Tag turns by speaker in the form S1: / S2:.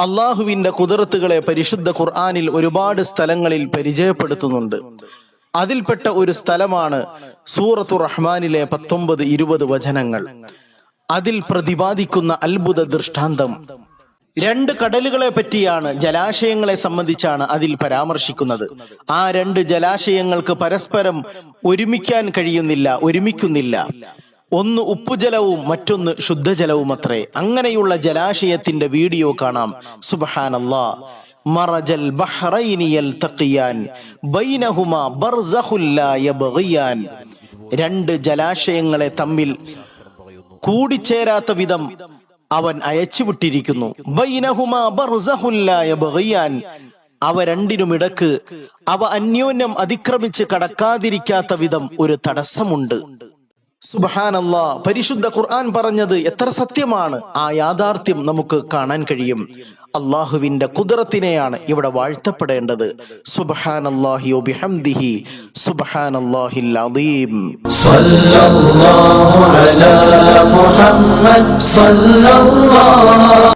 S1: അള്ളാഹുവിന്റെ കുതിർത്തുകളെ പരിശുദ്ധ ഖുർആനിൽ ഒരുപാട് സ്ഥലങ്ങളിൽ പരിചയപ്പെടുത്തുന്നുണ്ട്. അതിൽപ്പെട്ട ഒരു സ്ഥലമാണ് സൂറത്തു റഹ്മാനിലെ പത്തൊമ്പത് ഇരുപത് വചനങ്ങൾ. അതിൽ പ്രതിപാദിക്കുന്ന അത്ഭുത ദൃഷ്ടാന്തം രണ്ട് കടലുകളെ പറ്റിയാണ് ജലാശയങ്ങളെ സംബന്ധിച്ചാണ് അതിൽ പരാമർശിക്കുന്നത്. ആ രണ്ട് ജലാശയങ്ങൾക്ക് പരസ്പരം ഒരുമിക്കാൻ കഴിയുന്നില്ല ഒരുമിക്കുന്നില്ല. ഒന്ന് ഉപ്പുജലവും മറ്റൊന്ന് ശുദ്ധജലവും അത്രേ അങ്ങനെയുള്ള ജലാശയത്തിന്റെ വീഡിയോ കാണാം. സുബഹാനല്ലാ. യബ്ഗിയാൻ. രണ്ട് ജലാശയങ്ങളെ തമ്മിൽ കൂടിച്ചേരാത്ത വിധം അവൻ അയച്ചുവിട്ടിരിക്കുന്നു. അവ രണ്ടിനുമിടക്ക് അവ അന്യോന്യം അതിക്രമിച്ച് കടക്കാതിരിക്കാത്ത വിധം ഒരു തടസ്സമുണ്ട്. സുബഹാനല്ലാ പരിശുദ്ധ ഖുർആൻ പറഞ്ഞത് എത്ര സത്യമാണ്? ആ യാഥാർത്ഥ്യം നമുക്ക് കാണാൻ കഴിയും. അള്ളാഹുവിന്റെ കുതിരത്തിനെയാണ് ഇവിടെ വാഴ്ത്തപ്പെടേണ്ടത്. സുബഹാനല്ലാഹി
S2: ഒബിഹംദിഹി അലീം محمد صلى الله